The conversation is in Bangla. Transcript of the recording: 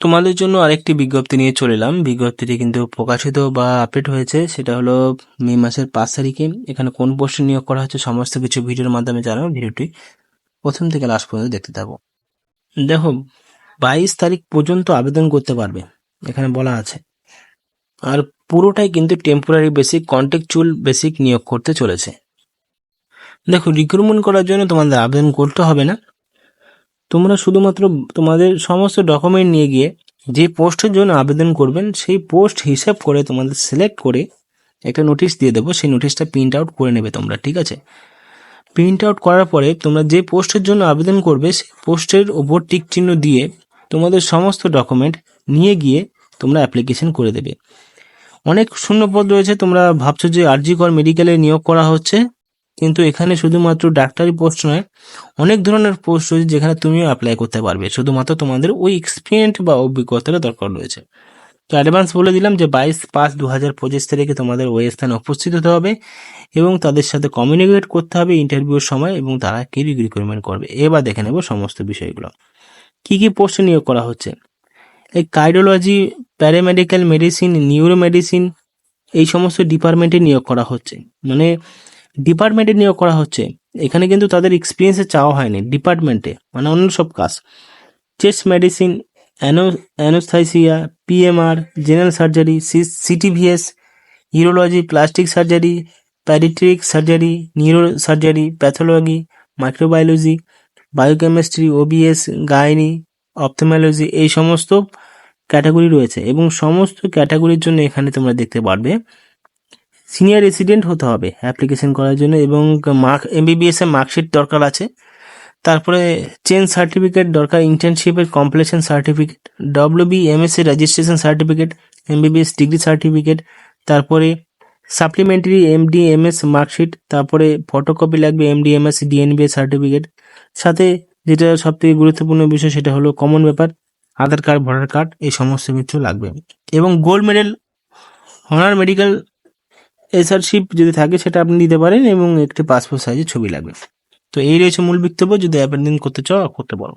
তোমাদের জন্য আরেকটি বিজ্ঞপ্তি নিয়ে চলে এলাম। বিজ্ঞপ্তিটি কিন্তু প্রকাশিত বা আপডেট হয়েছে, সেটা হলো মে মাসের পাঁচ তারিখে। এখানে কোন পোস্টে নিয়োগ করা হচ্ছে সমস্ত কিছু ভিডিওর মাধ্যমে জানাব ভিডিওটি প্রথম থেকে লাস্ট পর্যন্ত দেখতে থাকো। দেখো, বাইশ তারিখ পর্যন্ত আবেদন করতে পারবে, এখানে বলা আছে। আর পুরোটাই কিন্তু টেম্পোরারি বেসিক কন্টেকচুয়াল বেসিক নিয়োগ করতে চলেছে। দেখো রিক্রুটমেন্ট করার জন্য তোমাদের আবেদন করতে হবে না। তোমরা শুধুমাত্র তোমাদের সমস্ত ডকুমেন্ট নিয়ে গিয়ে যে পোস্টের জন্য আবেদন করবেন, সেই পোস্ট হিসাব করে তোমাদের সিলেক্ট করে একটা নোটিশ দিয়ে দেবো। সেই নোটিশটা প্রিন্ট আউট করে নেবে তোমরা, ঠিক আছে? প্রিন্ট আউট করার পরে তোমরা যে পোস্টের জন্য আবেদন করবে, সেই পোস্টের ওপর টিক চিহ্ন দিয়ে তোমাদের সমস্ত ডকুমেন্ট নিয়ে গিয়ে তোমরা অ্যাপ্লিকেশন করে দেবে। অনেক শূন্যপদ রয়েছে, তোমরা ভাবছ যে আরজিকর মেডিকেলে নিয়োগ করা হচ্ছে। কিন্তু এখানে শুধুমাত্র ডাক্তারি পোস্ট নয়, অনেক ধরনের পোস্ট রয়েছে যেখানে তুমিও অ্যাপ্লাই করতে পারবে। শুধুমাত্র তোমাদের ওই এক্সপিরিয়েন্স বা অভিজ্ঞতাটা দরকার রয়েছে। তো অ্যাডভান্স বলে দিলাম যে বাইশ পাঁচ দু হাজার পঁচিশ তারিখে তোমাদের ওই স্থানে উপস্থিত হতে হবে এবং তাদের সাথে কমিউনিকেট করতে হবে ইন্টারভিউর সময় এবং তারা কি রিক্রুটমেন্ট করবে। এবার দেখে নেব সমস্ত বিষয়গুলো। কি কি পোস্টে নিয়োগ করা হচ্ছে? এই cardiology paramedical medicine neuro medicine এই সমস্ত ডিপার্টমেন্টে নিয়োগ করা হচ্ছে। মানে ডিপার্টমেন্টে নিয়োগ করা হচ্ছে। এখানে কিন্তু তাদের এক্সপিরিয়েন্সে চাওয়া হয়নি, ডিপার্টমেন্টে মানে অন্য সব কাজ। Chest medicine অ্যানো anaesthesia PMR general surgery CTVS urology plastic surgery paediatric surgery neuro surgery pathology microbiology biochemistry OBS gynae ophthalmology এই সমস্ত ক্যাটাগরি রয়েছে এবং সমস্ত ক্যাটাগরির জন্য এখানে তোমরা দেখতে পারবে। সিনিয়র রেসিডেন্ট হতে হবে অ্যাপ্লিকেশন করার জন্য এবং মার্ক এমবিবিএস এর মার্কশিট দরকার আছে। তারপরে চেঞ্জ সার্টিফিকেট দরকার ইন্টার্নশিপের completion certificate WB MSC registration certificate MBBS degree certificate তারপরে সাপ্লিমেন্টারি এমডি এমএস মার্কশিট তারপরে ফটোকপি লাগবে এমডি এমএস ডিএনবিএ সার্টিফিকেট সাথে যেটা সব থেকে গুরুত্বপূর্ণ বিষয় সেটা হলো কমন ব্যাপার আধার কার্ড ভোটার কার্ড এই সমস্ত কিছু লাগবে। এবং gold medal honour medical SRship যদি থাকে, সেটা আপনি দিতে পারেন এবং একটি পাসপোর্ট সাইজের ছবি লাগবে। তো এই রয়েছে মূল বক্তব্য। যদি আবেদন করতে চাও, করতে পারো।